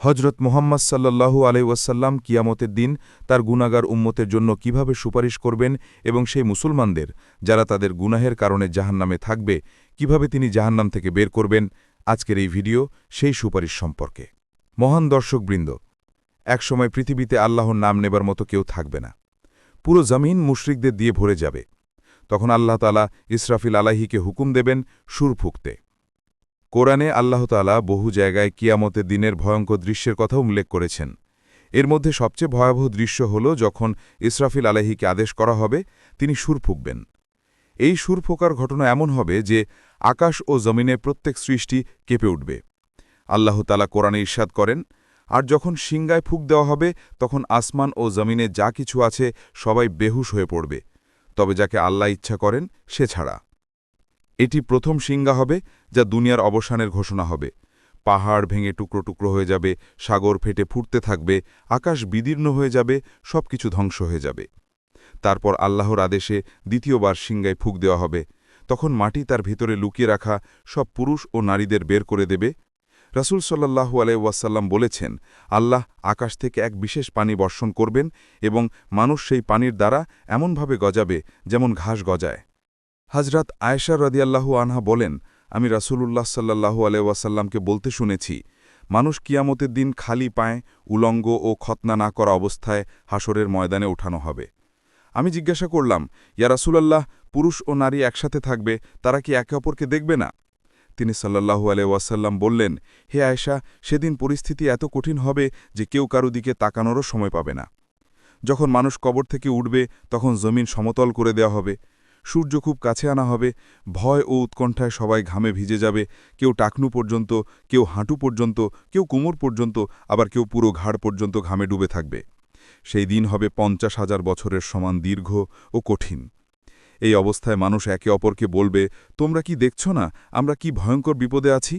হজরত মোহাম্মদ সাল্লাল্লাহু আলাইসাল্লাম কিয়ামতের দিন তার গুনাগার উম্মতের জন্য কীভাবে সুপারিশ করবেন এবং সেই মুসলমানদের, যারা তাদের গুনাহের কারণে জাহান্নামে থাকবে, কীভাবে তিনি জাহান্নাম থেকে বের করবেন, আজকের এই ভিডিও সেই সুপারিশ সম্পর্কে। মহান দর্শকবৃন্দ, একসময় পৃথিবীতে আল্লাহর নাম নেবার মতো কেউ থাকবে না। পুরো জমিন মুশরিকদের দিয়ে ভরে যাবে। তখন আল্লাহ তালা ইসরাফিল আলাহিকে হুকুম দেবেন সুর ফুঁকতে কোরআনে আল্লাহতালা বহু জায়গায় কিয়ামতের দিনের ভয়ঙ্কর দৃশ্যের কথা উল্লেখ করেছেন। এর মধ্যে সবচেয়ে ভয়াবহ দৃশ্য হল যখন ইসরাফিল আলাহিকে আদেশ করা হবে, তিনি সুর ফুঁকবেন। এই সুর ফোকার ঘটনা এমন হবে যে আকাশ ও জমিনে প্রত্যেক সৃষ্টি কেঁপে উঠবে। আল্লাহতালা কোরআনে ঈর্ষাদ করেন, আর যখন সিংগায় ফুক দেওয়া হবে, তখন আসমান ও জমিনে যা কিছু আছে সবাই বেহুশ হয়ে পড়বে। তবে যাকে আল্লাহ ইচ্ছা করেন, সে ছাড়া। এটি প্রথম সিঙ্গা হবে, যা দুনিয়ার অবসানের ঘোষণা হবে। পাহাড় ভেঙে টুকরো টুকরো হয়ে যাবে, সাগর ফেটে ফুটতে থাকবে, আকাশ বিদীর্ণ হয়ে যাবে সব কিছু ধ্বংস হয়ে যাবে। তারপর আল্লাহর আদেশে দ্বিতীয়বার সিংগায় ফুক দেওয়া হবে। তখন মাটি তার ভিতরে লুকিয়ে রাখা সব পুরুষ ও নারীদের বের করে দেবে। রাসুল সাল্লাহু আলাইসাল্লাম বলেছেন, আল্লাহ আকাশ থেকে এক বিশেষ পানি বর্ষণ করবেন এবং মানুষ সেই পানির দ্বারা এমনভাবে গজাবে যেমন ঘাস গজায়। হজরত আয়েশা রদিয়াল্লাহু আনহা বলেন, আমি রাসূলুল্লাহ সাল্লাহু আলাইসাল্লামকে বলতে শুনেছি, মানুষ কিয়ামতের দিন খালি পায়ে উলঙ্গ ও খতনা না করা অবস্থায় হাসরের ময়দানে ওঠানো হবে। আমি জিজ্ঞাসা করলাম, ইয়া রাসূলাল্লাহ, পুরুষ ও নারী একসাথে থাকবে, তারা কি একে অপরকে দেখবে না? তিনি সাল্লাহু আলাইসাল্লাম বললেন, হে আয়েশা, সেদিন পরিস্থিতি এত কঠিন হবে যে কেউ কারও দিকে তাকানোরও সময় পাবে না। যখন মানুষ কবর থেকে উঠবে, তখন জমিন সমতল করে দেওয়া হবে। সূর্য খুব কাছে আনা হবে, ভয় ও উৎকণ্ঠায় সবাই ঘামে ভিজে যাবে, কেউ টাকনু পর্যন্ত, কেউ হাঁটু পর্যন্ত, কেউ কোমর পর্যন্ত, আবার কেউ পুরো ঘাড় পর্যন্ত ঘামে ডুবে থাকবে। সেই দিন হবে পঞ্চাশ হাজার বছরের সমান দীর্ঘ ও কঠিন। এই অবস্থায় মানুষ একে অপরকে বলবে, তোমরা কি দেখছ না? আমরা কি ভয়ঙ্কর বিপদে আছি?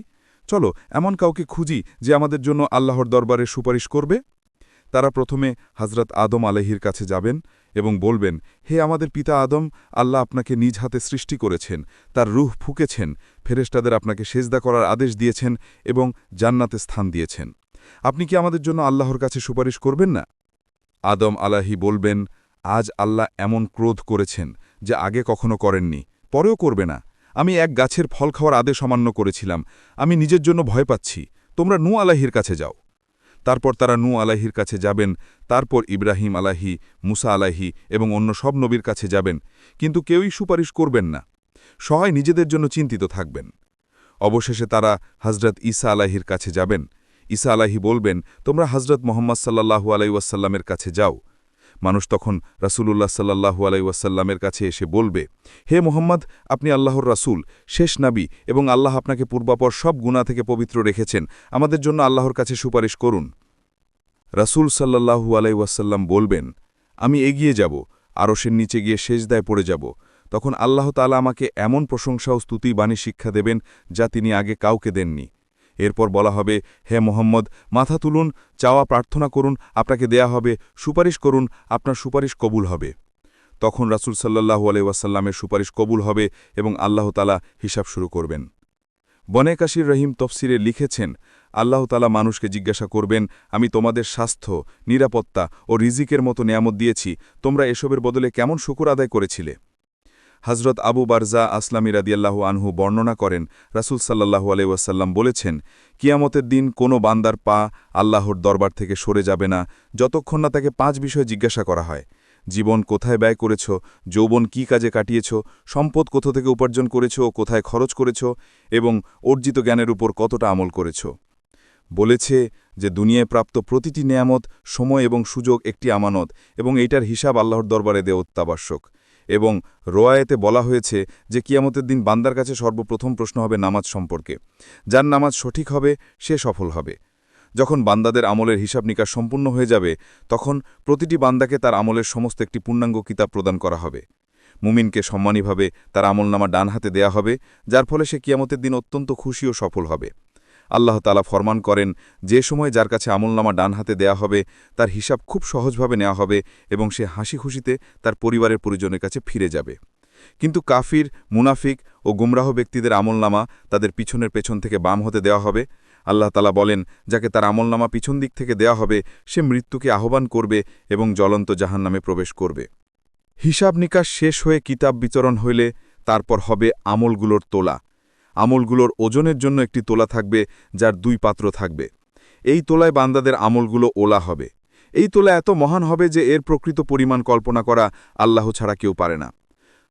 চলো, এমন কাউকে খুঁজি যে আমাদের জন্য আল্লাহর দরবারে সুপারিশ করবে? তারা প্রথমে হজরত আদম আলহির কাছে যাবেন এবং বলবেন, হে আমাদের পিতা আদম, আল্লাহ আপনাকে নিজ হাতে সৃষ্টি করেছেন, তার রুহ ফুকেছেন ফেরেস্তাদের আপনাকে সেজদা করার আদেশ দিয়েছেন এবং জান্নাতে স্থান দিয়েছেন। আপনি কি আমাদের জন্য আল্লাহর কাছে সুপারিশ করবেন না? আদম আলাহি বলবেন, আজ আল্লাহ এমন ক্রোধ করেছেন যা আগে কখনো করেননি, পরেও করবে না। আমি এক গাছের ফল খাওয়ার আদেশ অমান্য করেছিলাম। আমি নিজের জন্য ভয় পাচ্ছি। তোমরা নু আলাহির কাছে যাও। তারপর তারা নু আলাহির কাছে যাবেন, তারপর ইব্রাহিম আলাহি মুসা আলাহি এবং অন্য সব নবীর কাছে যাবেন, কিন্তু কেউই সুপারিশ করবেন না। সহায় নিজেদের জন্য চিন্তিত থাকবেন। অবশেষে তারা হজরত ঈসা আলাহির কাছে যাবেন। ঈসা আলাহি বলবেন, তোমরা হজরত মোহাম্মদ সাল্লাহু আলাইসাল্লামের কাছে যাও। মানুষ তখন রাসূলুল্লাহ সাল্লাহু আলাইসাল্লামের কাছে এসে বলবে, হে মোহাম্মদ, আপনি আল্লাহর রাসূল, শেষ নাবি এবং আল্লাহ আপনাকে পূর্বাপর সব গুণা থেকে পবিত্র রেখেছেন। আমাদের জন্য আল্লাহর কাছে সুপারিশ করুন। রাসূল সাল্লাহু আলাইসাল্লাম বলবেন, আমি এগিয়ে যাব, আরশের নিচে গিয়ে শেষদায় পড়ে যাব। তখন আল্লাহ তালা আমাকে এমন প্রশংসা ও স্তুতি বাণী শিক্ষা দেবেন যা তিনি আগে কাউকে দেননি। এরপর বলা হবে, হে মোহাম্মদ, মাথা তুলুন, চাওয়া প্রার্থনা করুন, আপনাকে দেয়া হবে, সুপারিশ করুন, আপনার সুপারিশ কবুল হবে। তখন রাসুল সাল্লাহু আলহাসাল্লামের সুপারিশ কবুল হবে এবং আল্লাহ তালা হিসাব শুরু করবেন। বনে কাশির রহিম তফসিরে লিখেছেন, আল্লাহ তালা মানুষকে জিজ্ঞাসা করবেন, আমি তোমাদের স্বাস্থ্য, নিরাপত্তা ও রিজিকের মতো নিয়ামত দিয়েছি, তোমরা এসবের বদলে কেমন শুকুর আদায় করেছিলে? হজরত আবু বারজা আসলামী রাদিয়াল্লাহু আনহু বর্ণনা করেন, রাসুল সাল্লাহু আলহাসাল্লাম বলেছেন, কিয়ামতের দিন কোনো বান্দার পা আল্লাহর দরবার থেকে সরে যাবে না, যতক্ষণ না তাকে পাঁচ বিষয় জিজ্ঞাসা করা হয়। জীবন কোথায় ব্যয় করেছ, যৌবন কি কাজে কাটিয়েছ, সম্পদ কোথা থেকে উপার্জন করেছ কোথায় খরচ করেছ, এবং অর্জিত জ্ঞানের উপর কতটা আমল করেছ। বলেছে যে, দুনিয়ায় প্রাপ্ত প্রতিটি নেয়ামত, সময় এবং সুযোগ একটি আমানত, এবং এইটার হিসাব আল্লাহর দরবারে দেয় অত্যাবশ্যক। এবং রোয়ায়েতে বলা হয়েছে যে কিয়ামতের দিন বান্দার কাছে সর্বপ্রথম প্রশ্ন হবে নামাজ সম্পর্কে। যার নামাজ সঠিক হবে, সে সফল হবে। যখন বান্দাদের আমলের হিসাব নিকাশ সম্পূর্ণ হয়ে যাবে, তখন প্রতিটি বান্দাকে তার আমলের সমস্ত একটি পূর্ণাঙ্গ কিতাব প্রদান করা হবে। মুমিনকে সম্মানীভাবে তার আমলনামা ডান হাতে দেয়া হবে, যার ফলে সে কিয়ামতের দিন অত্যন্ত খুশি ও সফল হবে। আল্লাহ তালা ফরমান করেন, যে সময় যার কাছে আমলনামা ডান হাতে দেয়া হবে, তার হিসাব খুব সহজভাবে নেওয়া হবে এবং সে হাসি খুশিতে তার পরিবারের পরিজনের কাছে ফিরে যাবে। কিন্তু কাফির, মুনাফিক ও গুমরাহ ব্যক্তিদের আমলনামা তাদের পিছনের পেছন থেকে বাম হতে দেওয়া হবে। আল্লাহ তালা বলেন, যাকে তার আমলনামা পিছন দিক থেকে দেয়া হবে, সে মৃত্যুকে আহ্বান করবে এবং জ্বলন্ত জাহান্নামে প্রবেশ করবে। হিসাব নিকাশ শেষ হয়ে কিতাব বিতরণ হইলে তারপর হবে আমলগুলোর তোলা। আমলগুলোর ওজনের জন্য একটি তোলা থাকবে, যার দুই পাত্র থাকবে। এই তোলায় বান্দাদের আমলগুলো ওলা হবে। এই তোলা এত মহান হবে যে এর প্রকৃত পরিমাণ কল্পনা করা আল্লাহ ছাড়া কেউ পারে না।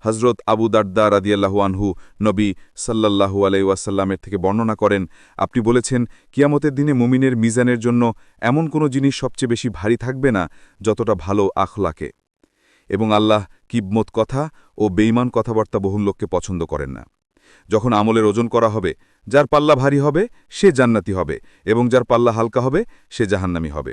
হজরত আবু দার্দা রাদিয়াল্লাহু আনহু নবী সাল্লাল্লাহু আলাইসাল্লামের থেকে বর্ণনা করেন, আপনি বলেছেন, কিয়ামতের দিনে মুমিনের মিজানের জন্য এমন কোনো জিনিস সবচেয়ে বেশি ভারী থাকবে না, যতটা ভালো আখলাকে। এবং আল্লাহ কিবমত কথা ও বেইমান কথাবার্তা বহুল লোককে পছন্দ করেন না। যখন আমলের ওজন করা হবে, যার পাল্লা ভারী হবে, সে জান্নাতি হবে, এবং যার পাল্লা হালকা হবে, সে জাহান্নামি হবে।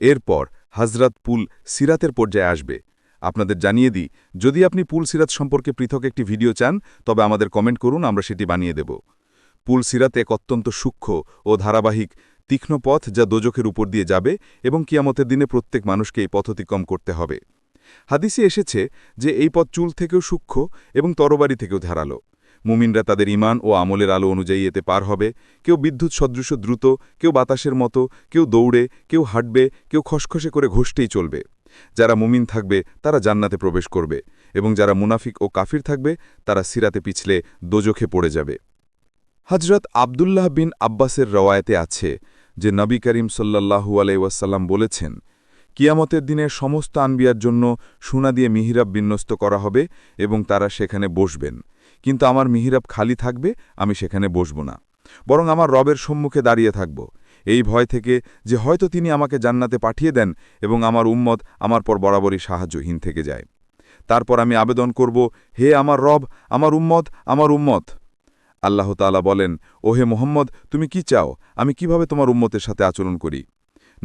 এরপর হাজরাত পুল সিরাতের পর্যায়ে আসবে। আপনাদের জানিয়ে দিই, যদি আপনি পুল সিরাত সম্পর্কে পৃথক একটি ভিডিও চান, তবে আমাদের কমেন্ট করুন, আমরা সেটি বানিয়ে দেব। পুল সিরাত এক অত্যন্ত সূক্ষ্ম ও ধারাবাহিক তীক্ষ্ণ পথ যা দোজখের উপর দিয়ে যাবে এবং কিয়ামতের দিনে প্রত্যেক মানুষকে এই পথ অতিক্রম করতে হবে। হাদিসে এসেছে যে, এই পথ চুল থেকেও সূক্ষ্ম এবং তরবারি থেকেও ধারালো। মুমিনরা তাদের ইমান ও আমলের আলো অনুযায়ী এতে পার হবে। কেউ বিদ্যুৎ সদৃশ দ্রুত, কেউ বাতাসের মতো, কেউ দৌড়ে, কেউ হাঁটবে, কেউ খসখসে করে ঘষতেই চলবে। যারা মুমিন থাকবে, তারা জান্নাতে প্রবেশ করবে এবং যারা মুনাফিক ও কাফির থাকবে, তারা সিরাতে পিছলে দোজখে পড়ে যাবে। হজরত আবদুল্লাহ বিন আব্বাসের রওয়ায়তে আছে, যে নবী করিম সাল্লাহু আলাইসাল্লাম বলেছেন, কিয়ামতের দিনের সমস্ত আনবিয়ার জন্য সোনা দিয়ে মিহিরাব বিন্যস্ত করা হবে এবং তারা সেখানে বসবেন। কিন্তু আমার মিহিরাব খালি থাকবে, আমি সেখানে বসব না। বরং আমার রবের সম্মুখে দাঁড়িয়ে থাকব। এই ভয় থেকে যে হয়তো তিনি আমাকে জান্নাতে পাঠিয়ে দেন এবং আমার উম্মত আমার পর বরাবরই সাহায্যহীন থেকে যায়। তারপর আমি আবেদন করব, হে আমার রব, আমার উম্মত আমার উম্মত। আল্লাহ তালা বলেন, ওহে মোহাম্মদ, তুমি কি চাও? আমি কীভাবে তোমার উম্মতের সাথে আচরণ করি?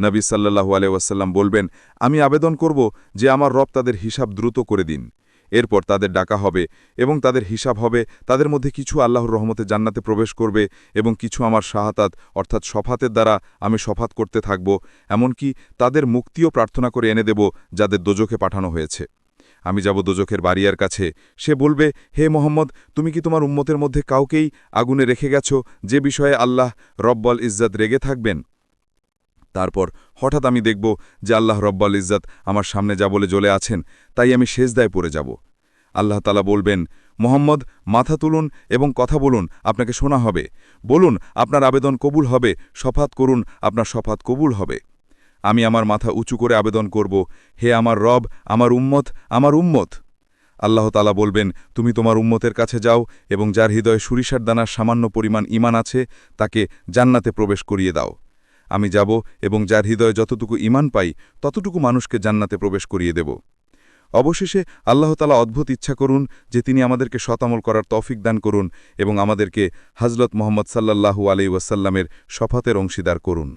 নবী সাল্লাহু আলাইসাল্লাম বলবেন, আমি আবেদন করব যে আমার রব তাদের হিসাব দ্রুত করে দিন। এরপর তাদের ডাকা হবে এবং তাদের হিসাব হবে, তাদের মধ্যে কিছু আল্লাহর রহমতে জান্নাতে প্রবেশ করবে এবং কিছু আমার সাহাতাত অর্থাৎ সফাতের দ্বারা আমি সফাত করতে থাকব, এমনকি তাদের মুক্তিও প্রার্থনা করে এনে দেব যাদের দোজখে পাঠানো হয়েছে। আমি যাব দোজখের বাড়িয়ার কাছে। সে বলবে, হে মোহাম্মদ, তুমি কি তোমার উম্মতের মধ্যে কাউকেই আগুনে রেখে গেছ যে বিষয়ে আল্লাহ রব্বল ইজ্জাত রেগে থাকবেন? তারপর হঠাৎ আমি দেখব যে আল্লাহ রব্বাল ইজ্জাত আমার সামনে যা বলে জ্বলে আছেন, তাই আমি শেষদায় পড়ে যাব। আল্লাহ তালা বলবেন, মোহাম্মদ, মাথা তুলুন এবং কথা বলুন, আপনাকে শোনা হবে। বলুন, আপনার আবেদন কবুল হবে সফাত করুন, আপনার সফাত কবুল হবে। আমি আমার মাথা উঁচু করে আবেদন করব। হে আমার রব, আমার উম্মত আমার উম্মত। আল্লাহ তালা বলবেন, তুমি তোমার উম্মতের কাছে যাও এবং যার হৃদয়ে সুরিষার দানার সামান্য পরিমাণ ইমান আছে, তাকে জান্নাতে প্রবেশ করিয়ে দাও। আমি যাব এবং যার হৃদয়ে যতটুকু ইমান পাই, ততটুকু মানুষকে জান্নাতে প্রবেশ করিয়ে দেব। অবশেষে আল্লাহতালা অদ্ভুত ইচ্ছা করুন যে তিনি আমাদেরকে শতামল করার তৌফিক দান করুন এবং আমাদেরকে হজরত মোহাম্মদ সাল্লাহু আলি ওয়াসাল্লামের শফাতের অংশীদার করুন।